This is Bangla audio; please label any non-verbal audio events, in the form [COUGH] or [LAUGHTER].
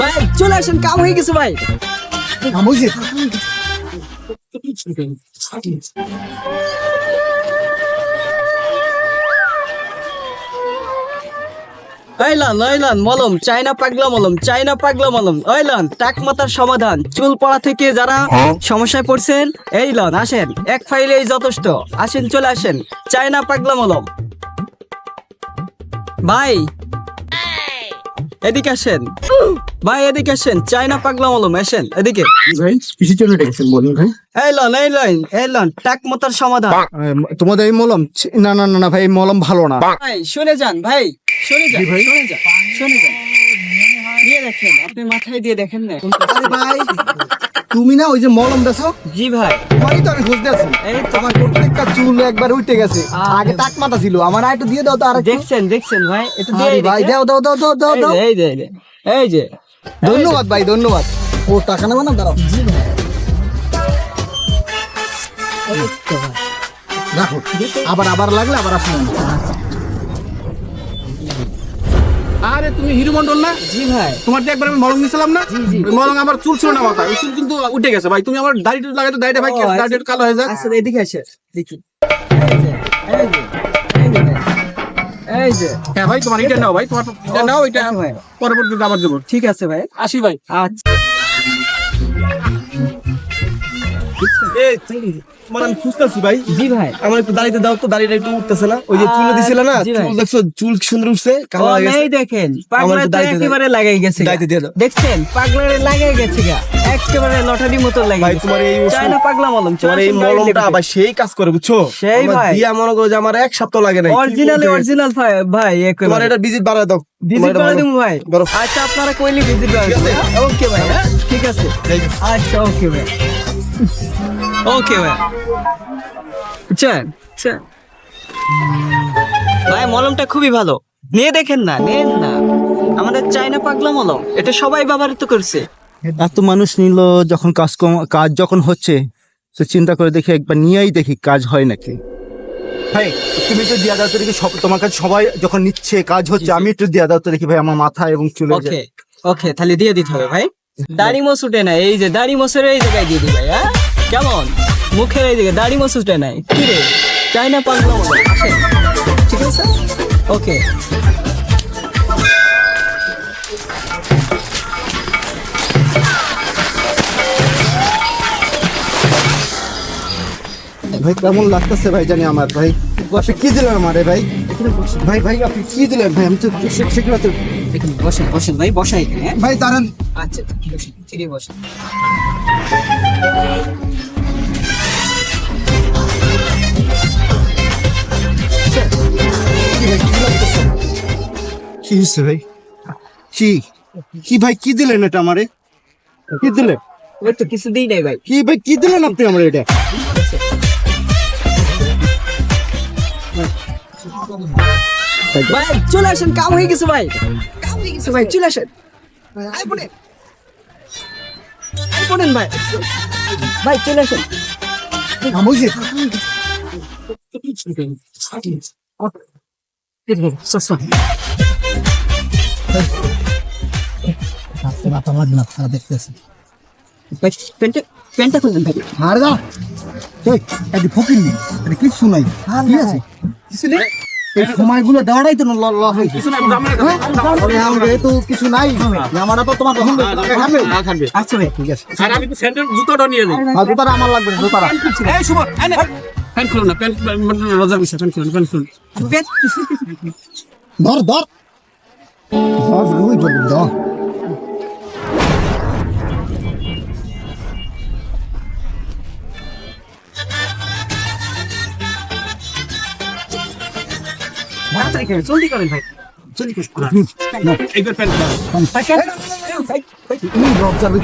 ভাই চলে আসেন কাম হয়ে গেছে ভাই। আইলান আইলান মলম চাইনা পাগলা মলম চাইনা পাগলা মলম। আইলান টাক মাতার সমাধান। চুল পড়া থেকে যারা সমস্যায় পড়ছেন এইলান আসেন। এক ফাইলে যথেষ্ট। আসেন চলে আসেন। চাইনা পাগলা মলম। ভাই এদিকে আসেন। ভাই এদিকে আসেন। চাইনা পাগলা মলম আসেন এদিকে। ভাই কিসের জন্য ডেকেছেন বলুন ভাই। টাক মাতার সমাধান। তোমাদের এই মলম ছি- না না না না ভাই এই মলম ভালো না। ভাই শুনে যান ভাই শুনে যান ভাই? শুনে যান শুনে যান। দিয়ে দেখেন আপনি মাথায় দিয়ে দেখেন না। আরে ভাই তুমি না ওই যে মলম দেছো জি ভাই। তোমারই তো আমি খুঁজতে আছি এই তোমার প্রত্যেকটা চুল একবার উঠে গেছে। আগে টাক মাথা ছিল আমার আর একটু দিয়ে দাও তো আর দেখছেন দেখছেন ভাই একটু দিয়ে ভাই দাও দাও দাও দাও দাও দাও। এই যে এই যে ধন্যবাদ ভাই ধন্যবাদ। ও টাকা নেব না? দাঁড়াও। রাখো। আবার আবার লাগলে আবার আসুন। আরে তুমি হিরো মন্ডল না? জি ভাই। তোমার একবার আমি মলম নিয়েছিলাম না? মলম আমার চুল ছিল না ওই চুল কিন্তু উঠে গেছে ভাই। তুমি আমার দাড়িটা লাগাই তো দাড়িটা ভাই ও, আচ্ছা। কালো হয়ে যায় আসলে এদিকে আসে দেখি। এই যে হ্যাঁ ভাই তোমার এটা নাও ভাই। তোমার এটা নাও এটা ভাই। পরবর্তীতে আবার দেবো। ঠিক আছে ভাই। আসি ভাই। আচ্ছা। আমি খুঁজতেছি ভাই। জি ভাই। আমার একটু দাড়িতে দাও তো দাড়িটা একটু উঠতেছে না। ওই যে চুল দিছিল না চুল দেখছ চুল সুন্দর উঠছে? কালো হয়ে গেছে। দেখেন পাগলা। একেবারে লাগাই গেছে। দিয়ে দাও। দেখছেন পাগলারে লাগাই গেছে গা। একেবারে লটারি মতো লাগিয়ে ভাই তোমার এই চায়না পাগলা মলম তোমার এই মলমটা আবার সেই কাজ করে বুঝছ? সেই ভাই। দিয়া মনে করো যে আমার এক সপ্তাহ লাগে নাই। অরিজিনাল অরিজিনাল ভাই ভাই তোমার এটা ভিজিট বাড়ায় দাও। ভিজিট এটা দিমু ভাই। আচ্ছা আপনারা কইলি ভিজিট আছে। ওকে ভাই? ঠিক আছে। ঠিক আছে। আচ্ছা ওকে ভাই। ওকে ভাই। চল চল। ভাই মলমটা খুবই ভালো। নিয়ে দেখেন না নেন না। আমাদের চায়না পাগলা মলম এটা সবাই ব্যবহৃত করছে। এত মানুষ নিল যখন কাজ কাজ যখন হচ্ছে তো চিন্তা করে দেখি একবার নিয়েই দেখি কাজ হয় নাকি। ভাই তুমি তো দিয়া দাও তো দেখি সব তোমার কাছে সবাই যখন নিচ্ছে কাজ হচ্ছে আমি একটু দিয়া দাও তো দেখি ভাই আমার মাথা এবং চুলে ওকে ওকে তাহলে দিয়ে দিতে হবে ভাই। [LAUGHS] দাড়ি মোস উঠে নাই এই যে দাড়ি মোসের এই জায়গায় দিয়ে দিই ভাই হ্যাঁ? কেমন? মুখের এই জায়গায় দাড়ি মোস উঠে নাই। কি রে? চাইনা পাগলা মলম আসেন ঠিক আছে? ওকে। ভাই কেমন লাগতেছে ভাই জানি আমার ভাই? বসে কি দিলেন আমারে ভাই? ভাই ভাই আপনি কি দিলেন ভাই? আমি তো সেগুলো তো এখানে বসেন বসেন ভাই বসাই এখানে? ভাই দাঁড়ান। আচ্ছা ঠিক বসেন। কি হয়েছে ভাই? কি কি ভাই কি দিলেন এটা আমারে? কি দিলেন? ওই তো কিছু দিই নাই ভাই। কি ভাই কি দিলেন আপনি আমার এটা? ভাই চলে আসেন কাম হয়ে গেছে ভাই। কাম হয়ে গেছে ভাই চলে আসেন। ভাই। ভাই চলে আসেন। বুঝি ভাই প্যান্টটা প্যান্টটা খুললেন ভাই আর যা এই ফকির নি। এটা কিছু নাই কি আছে কিছু নেই এই সময়গুলো দেওয়াটাই তো ল ল হয়েছে তো কিছু নাই আমারা তো তোমার পছন্দ খাবে আচ্ছা ভাই ঠিক আছে আর আমি তো স্যান্ডেল জুতোটা নিয়ে যাই আর জুতারা আমার লাগবে না, এই সুমন প্যান্ট খুলুন না প্যান্ট রোজার বিষয় প্যান্ট খুলুন প্যান্ট খুলুন ধর ধর। ধর ওই ধর ধর তাড়াতাড়ি করেন জলদি করেন ভাই জলদি করেন একবার প্যান্ট খুলুন ভাই কেন? ভাই, ভাই, তুমি রব যাবে